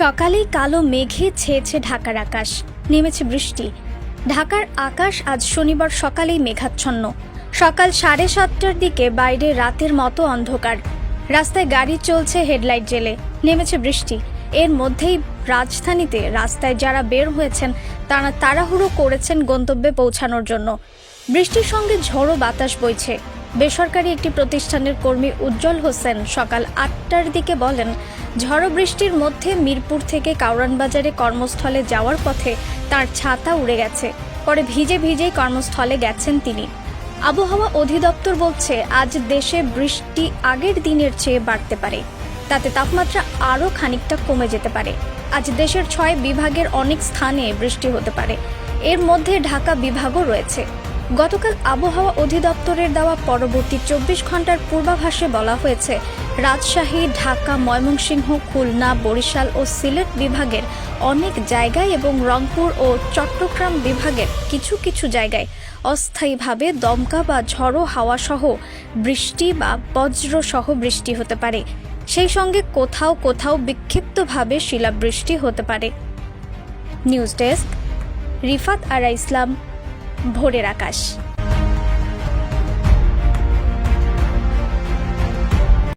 সকালেই কালো মেঘে ছেয়েছে ঢাকার আকাশ, নেমেছে বৃষ্টি। ঢাকার আকাশ আজ শনিবার সকালেই মেঘাচ্ছন্ন। সকাল সাড়ে সাতটার দিকে বাইরে রাতের মতো অন্ধকার। রাস্তায় গাড়ি চলছে হেডলাইট জেলে নেমেছে বৃষ্টি। এর মধ্যেই রাজধানীতে রাস্তায় যারা বের হয়েছেন, তারা তাড়াহুড়ো করেছেন গন্তব্যে পৌঁছানোর জন্য। বৃষ্টির সঙ্গে ঝড়ো বাতাস বইছে। বেসরকারি একটি প্রতিষ্ঠানের কর্মী উজ্জ্বল হোসেন সকাল আটটার দিকে বলেন, ঝড় বৃষ্টির মধ্যে মিরপুর থেকে কাউরান বাজারে কর্মস্থলে যাওয়ার পথে তার ছাতা উড়ে গেছে। পরে ভিজে ভিজেই কর্মস্থলে গেছেন তিনি। আবহাওয়া অধিদপ্তর বলছে, আজ দেশে বৃষ্টি আগের দিনের চেয়ে বাড়তে পারে। তাতে তাপমাত্রা আরও খানিকটা কমে যেতে পারে। আজ দেশের ছয় বিভাগের অনেক স্থানে বৃষ্টি হতে পারে। এর মধ্যে ঢাকা বিভাগও রয়েছে। গতকাল আবহাওয়া অধিদপ্তরের দেওয়া পরবর্তী চব্বিশ ঘণ্টার পূর্বাভাসে বলা হয়েছে, রাজশাহী, ঢাকা, ময়মনসিংহ, খুলনা, বরিশাল ও সিলেট বিভাগের অনেক জায়গায় এবং রংপুর ও চট্টগ্রাম বিভাগের কিছু কিছু জায়গায় অস্থায়ীভাবে দমকা বা ঝড়ো হাওয়া সহ বৃষ্টি বা বজ্র সহ বৃষ্টি হতে পারে। সেই সঙ্গে কোথাও কোথাও বিক্ষিপ্তভাবে শিলাবৃষ্টি হতে পারে। News desk, Rifat Ara Islam. ভোরের আকাশ।